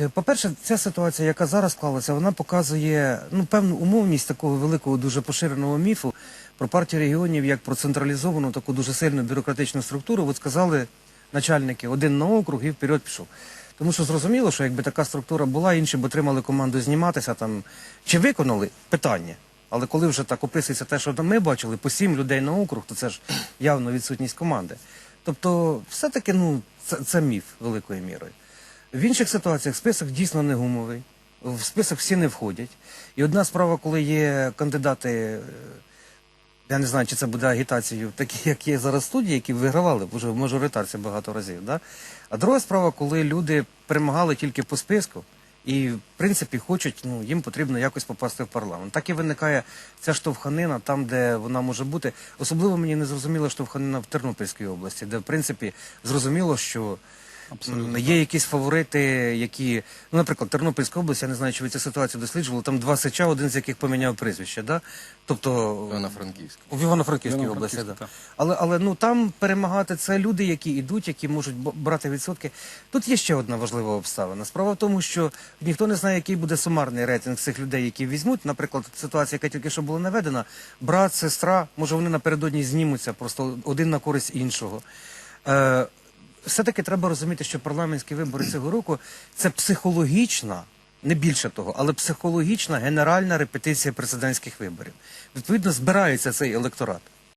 Е, По-перше, ця ситуація, яка зараз склалася, вона показує ну, певну умовність такого великого, дуже поширеного міфу про партію регіонів як про централізовану, таку дуже сильну бюрократичну структуру. От сказали начальники один на округ і вперед пішов. Тому що зрозуміло, що якби така структура була, інші б отримали команду зніматися там чи виконали питання. Але коли вже так описується те, що ми бачили, по сім людей на округ, то це ж явно відсутність команди. Тобто, все-таки ну, це, це міф великою мірою. В інших ситуаціях список дійсно не гумовий, в список всі не входять. І одна справа, коли є кандидати, е, я не знаю, чи це буде агітацією, такі, як є зараз студії, які вигравали вже в мажоритарці багато разів. Да? А друга справа, коли люди перемагали тільки по списку. І, в принципі, хочуть, ну, їм потрібно якось попасти в парламент. Так і виникає ця штовханина там, де вона може бути. Особливо мені не зрозуміла штовханина в Тернопільській області, де, в принципі, зрозуміло, що м, є якісь фаворити, які, ну, наприклад, Тернопільська область, я не знаю, чи ви цю ситуацію досліджували, там два сича, один з яких поміняв прізвище, да? Тобто Івано-Франківськ. в Івано-Франківській Івано-Франківській, області, да. так. Але, але ну там перемагати це люди, які йдуть, які можуть б- брати відсотки. Тут є ще одна важлива обставина. Справа в тому, що ніхто не знає, який буде сумарний рейтинг цих людей, які візьмуть. Наприклад, ситуація, яка тільки що була наведена, брат, сестра, може вони напередодні знімуться, просто один на користь іншого. Е, все-таки треба розуміти, що парламентські вибори цього року це психологічна, не більше того, але психологічна генеральна репетиція президентських виборів. Відповідно, збирається цей електорат.